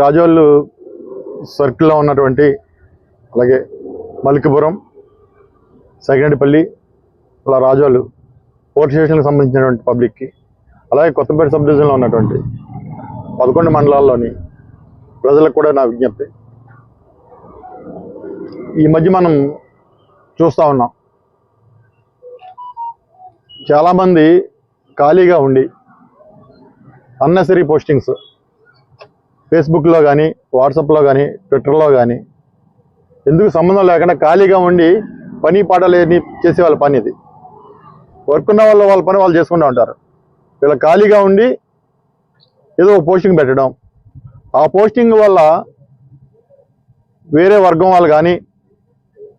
రాజోళ్ళు సర్కిల్లో ఉన్నటువంటి అలాగే మలికిపురం సగినడిపల్లి అలా రాజోళ్ళు పోర్ట్ స్టేషన్కి సంబంధించినటువంటి పబ్లిక్కి అలాగే కొత్తపేట సబ్ డివిజన్లో ఉన్నటువంటి పదకొండు మండలాల్లోని ప్రజలకు కూడా నా విజ్ఞప్తి. ఈ మధ్య మనం చూస్తూ ఉన్నాం. చాలామంది ఖాళీగా ఉండి అన్నెసరీ పోస్టింగ్స్ ఫేస్బుక్లో కానీ వాట్సాప్లో కానీ ట్విట్టర్లో కానీ ఎందుకు సంబంధం లేకుండా ఖాళీగా ఉండి పని పాట లేని చేసే వాళ్ళ పని ఇది. వర్క్ ఉన్న వాళ్ళు వాళ్ళ పని వాళ్ళు చేసుకుంటూ ఉంటారు. వీళ్ళ ఖాళీగా ఉండి ఏదో ఒక పోస్టింగ్ పెట్టడం. ఆ పోస్టింగ్ వల్ల వేరే వర్గం వాళ్ళు కానీ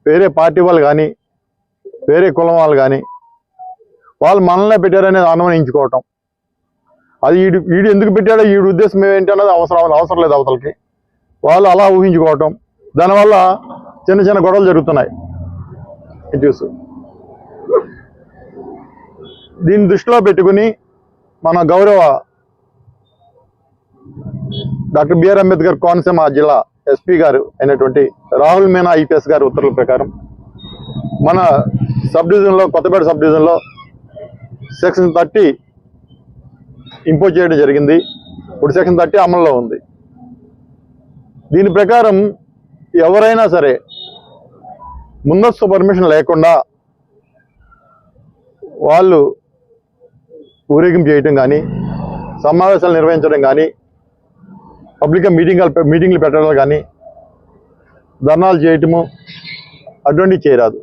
వేరే పార్టీ వాళ్ళు కానీ వేరే కులం వాళ్ళు కానీ వాళ్ళు మనల్నే పెట్టారనేది అనుమానించుకోవటం. అది వీడు వీడు ఎందుకు పెట్టాడో వీడి ఉద్దేశం ఏంటి అన్నది అవసరం అవసరం లేదు అవతలకి. వాళ్ళు అలా ఊహించుకోవటం. దానివల్ల చిన్న చిన్న గొడవలు జరుగుతున్నాయి. చూసు. దీన్ని దృష్టిలో పెట్టుకుని మన గౌరవ డాక్టర్ బిఆర్ అంబేద్కర్ కోనసీమ జిల్లా ఎస్పీ గారు అయినటువంటి రాహుల్ మీనా ఐపీఎస్ గారి ఉత్తర్వుల ప్రకారం మన సబ్ డివిజన్లో కొత్తపేట సబ్ డివిజన్లో సెక్షన్ థర్టీ ఇంపోజ్ చేయడం జరిగింది. ఇప్పుడు సెక్షన్ థర్టీ అమల్లో ఉంది. దీని ప్రకారం ఎవరైనా సరే ముందస్తు పర్మిషన్ లేకుండా వాళ్ళు ఊరేగింపు చేయటం కానీ సమావేశాలు నిర్వహించడం కానీ పబ్లిక్గా మీటింగ్ మీటింగ్లు పెట్టడం కానీ ధర్నాలు చేయటము అటువంటివి చేయరాదు.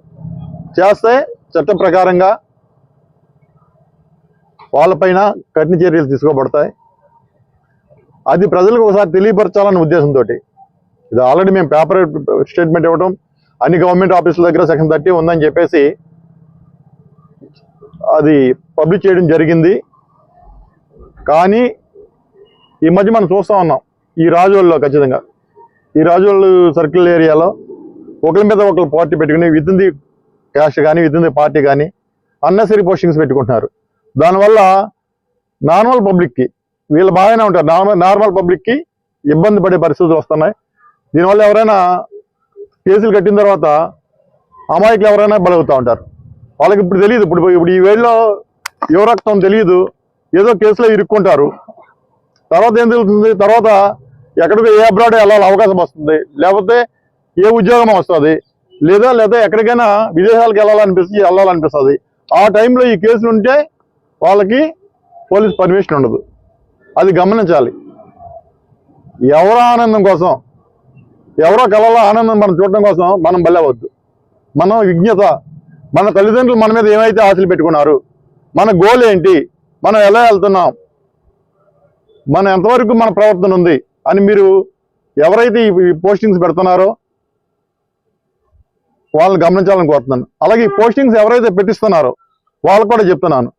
చేస్తే చట్ట ప్రకారంగా వాళ్ళపైన కఠిన చర్యలు తీసుకోబడతాయి. అది ప్రజలకు ఒకసారి తెలియపరచాలనే ఉద్దేశంతో ఇది ఆల్రెడీ మేము పేపర్ స్టేట్మెంట్ ఇవ్వడం అన్ని గవర్నమెంట్ ఆఫీసుల దగ్గర సెక్షన్ థర్టీ ఉందని చెప్పేసి అది పబ్లిష్ చేయడం జరిగింది. కానీ ఈ మధ్య మనం చూస్తూ ఉన్నాం ఈ రాజుల్లో ఖచ్చితంగా. ఈ రాజువాళ్ళు సర్కిల్ ఏరియాలో ఒకరి మీద ఒకరు పార్టీ పెట్టుకుని విత్ ది క్యాష్ కానీ విత్ ది పార్టీ కానీ అన్నెసరీ పోస్టింగ్స్ పెట్టుకుంటున్నారు. దానివల్ల నార్మల్ పబ్లిక్కి వీళ్ళు బాగానే ఉంటారు. నార్మల్ నార్మల్ పబ్లిక్కి ఇబ్బంది పడే పరిస్థితులు వస్తున్నాయి. దీనివల్ల ఎవరైనా కేసులు కట్టిన తర్వాత అమాయకులు ఎవరైనా బలవుతూ ఉంటారు. వాళ్ళకి ఇప్పుడు తెలియదు ఇప్పుడు ఇప్పుడు ఈ వేళ్ళలో యువరక్తం తెలియదు ఏదో కేసులో ఇరుక్కుంటారు. తర్వాత ఏం తెలుస్తుంది తర్వాత ఎక్కడికి ఏ అబ్రాడ్ వెళ్ళాలి అవకాశం వస్తుంది. లేకపోతే ఏ ఉద్యోగం వస్తుంది? లేదా లేదా ఎక్కడికైనా విదేశాలకు వెళ్ళాలనిపిస్తుంది వెళ్ళాలనిపిస్తుంది. ఆ టైంలో ఈ కేసులు ఉంటే వాళ్ళకి పోలీస్ పర్మిషన్ ఉండదు. అది గమనించాలి. ఎవరో ఆనందం కోసం ఎవరో కళలో ఆనందం మనం చూడడం కోసం మనం బలవద్దు మనం విజ్ఞత మన తల్లిదండ్రులు మన మీద ఏమైతే ఆశలు పెట్టుకున్నారు మన గోల్ ఏంటి మనం ఎలా వెళ్తున్నాం మన ఎంతవరకు మన ప్రవర్తన ఉంది అని మీరు ఎవరైతే ఈ పోస్టింగ్స్ పెడుతున్నారో వాళ్ళని గమనించాలని కోరుతున్నాను. అలాగే ఈ పోస్టింగ్స్ ఎవరైతే పెట్టిస్తున్నారో వాళ్ళకు కూడా చెప్తున్నాను.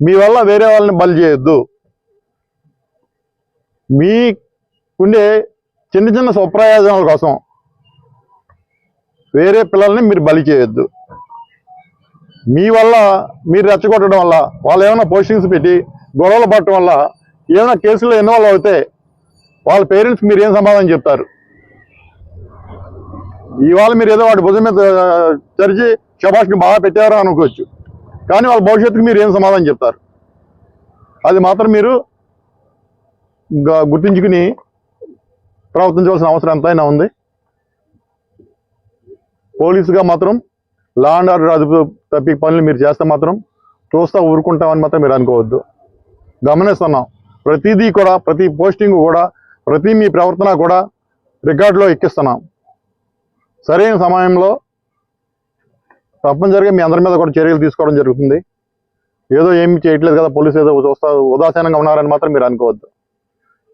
మీ వల్ల వేరే వాళ్ళని బలి చేయొద్దు. మీకుండే చిన్న చిన్న స్వప్రయోజనాల కోసం వేరే పిల్లల్ని మీరు బలి చేయొద్దు. మీ వల్ల మీరు రెచ్చగొట్టడం వల్ల వాళ్ళు ఏమైనా పోస్టింగ్స్ పెట్టి గొడవలు పడటం వల్ల ఏమైనా కేసులో ఇన్వాల్వ్ అవుతే వాళ్ళ పేరెంట్స్ మీరు ఏం సమాధానం చెప్తారు? ఇవాళ మీరు ఏదో వాటి భుజం మీద చరిచి శభాష్ని బాగా పెట్టారు అనుకోవచ్చు. కానీ వాళ్ళ భవిష్యత్తుకు మీరు ఏం సమాధానం చెప్తారు? అది మాత్రం మీరు గుర్తించుకుని ప్రవర్తించవలసిన అవసరం ఎంతైనా ఉంది. పోలీసుగా మాత్రం లా అండ్ ఆర్డర్ అదుపు తప్పి పనులు మీరు చేస్తే మాత్రం చూస్తా ఊరుకుంటామని మాత్రం మీరు అనుకోవద్దు. గమనిస్తున్నాం. ప్రతిదీ కూడా ప్రతి పోస్టింగ్ కూడా ప్రతి మీ ప్రవర్తన కూడా రికార్డులో ఎక్కిస్తున్నాం. సరైన సమయంలో తప్పనిసరిగా మీ అందరి మీద కూడా చర్యలు తీసుకోవడం జరుగుతుంది. ఏదో ఏమి చేయట్లేదు కదా పోలీసు ఏదో చూస్తా ఉదాసీనంగా ఉన్నారని మాత్రం మీరు అనుకోవద్దు.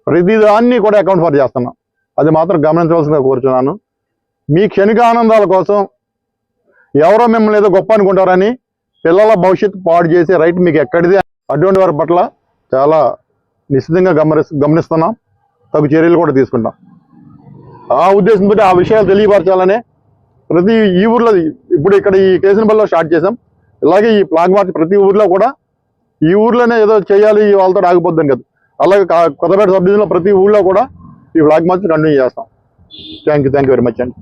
ప్రతి దాన్ని కూడా అకౌంట్ ఫర్ చేస్తున్నాం. అది మాత్రం గమనించవలసిందిగా కోరుచున్నాను. మీ క్షణిక ఆనందాల కోసం ఎవరో మిమ్మల్ని ఏదో గొప్ప అనుకుంటారని పిల్లల భవిష్యత్తు పాడు చేసే రైట్ మీకు ఎక్కడిది అటువంటి వారి పట్ల చాలా నిశ్చితంగా గమని గమనిస్తున్నాం. తగు చర్యలు కూడా తీసుకుంటాం. ఆ ఉద్దేశంతో ఆ విషయాలు తెలియపరచాలనే ప్రతి ఈ ఊర్లో ఇప్పుడు ఇక్కడ ఈ కేసునపల్లిలో స్టార్ట్ చేసాం ఇలాగే ఈ ఫ్లాగ్ మార్చ్ ప్రతి ఊర్లో కూడా ఈ ఊర్లోనే ఏదో చేయాలి వాళ్ళతో ఆగిపోద్దని కదా. అలాగే కొత్తపేట సబ్ ప్రతి ఊర్లో కూడా ఈ ఫ్లాగ్ మార్చ్ కంటిన్యూ చేస్తాం. Thank you thank you very much అండి.